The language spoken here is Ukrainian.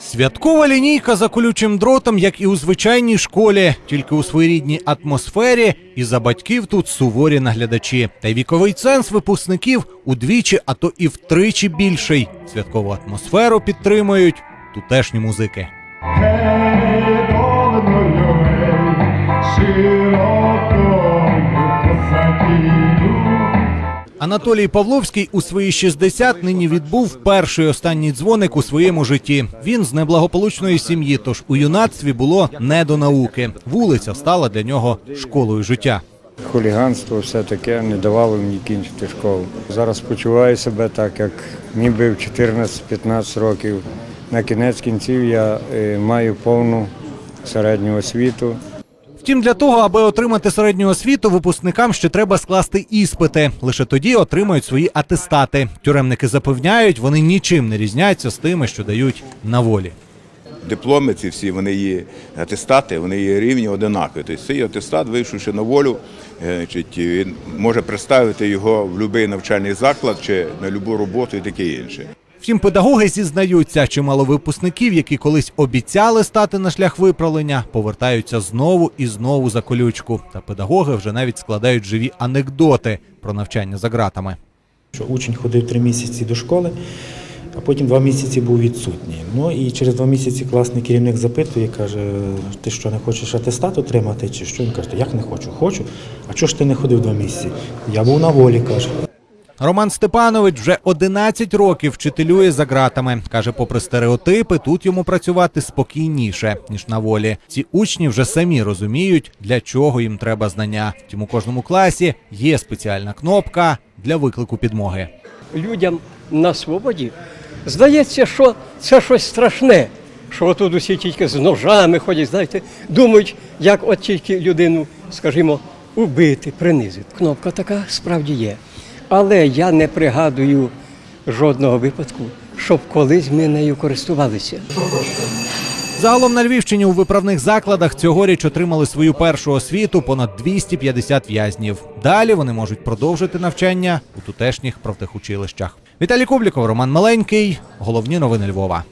Святкова лінійка за колючим дротом, як і у звичайній школі, тільки у своєрідній атмосфері, і за батьків тут суворі наглядачі. Та й віковий ценз випускників удвічі, а то і втричі більший. Святкову атмосферу підтримують тутешні музики. Анатолій Павловський у свої 60 нині відбув перший останній дзвоник у своєму житті. Він з неблагополучної сім'ї, тож у юнацтві було не до науки. Вулиця стала для нього школою життя. Хуліганство, все таке не давало мені кінчити школу. Зараз почуваю себе так, як ніби в 14-15 років. На кінець кінців я е, маю повну середню освіту. Втім, для того, аби отримати середню освіту, випускникам ще треба скласти іспити. Лише тоді отримають свої атестати. Тюремники запевняють, вони нічим не різняться з тими, що дають на волі. дипломи ці всі, вони є атестати, вони є рівні одинакові. Тобто цей атестат, вийшовши на волю, е, він може представити його в будь-який навчальний заклад чи на будь-яку роботу і таке інше. Втім, педагоги зізнаються, чимало випускників, які колись обіцяли стати на шлях виправлення, повертаються знову і знову за колючку. Та педагоги вже навіть складають живі анекдоти про навчання за ґратами. що учень ходив три місяці до школи, а потім два місяці був відсутній. Ну і через два місяці класний керівник запитує, каже: ти що не хочеш атестат отримати? Чи що? Він каже, як не хочу? Хочу. А чого ж ти не ходив два місяці? Я був на волі, каже. Роман Степанович вже 11 років вчителює за ґратами. Каже, попри стереотипи, тут йому працювати спокійніше ніж на волі. Ці учні вже самі розуміють, для чого їм треба знання. Втім, у кожному класі є спеціальна кнопка для виклику підмоги. людям на свободі, здається, що це щось страшне, що отут усі тільки з ножами ходять, знаєте, думають, як от тільки людину, скажімо, убити, принизити. Кнопка така справді є. Але я не пригадую жодного випадку, щоб колись ми нею користувалися. Загалом на Львівщині у виправних закладах цьогоріч отримали свою першу освіту понад 250 в'язнів. Далі вони можуть продовжити навчання у тутешніх профтехучилищах. Віталій Кубліков, Роман Маленький. Головні новини Львова.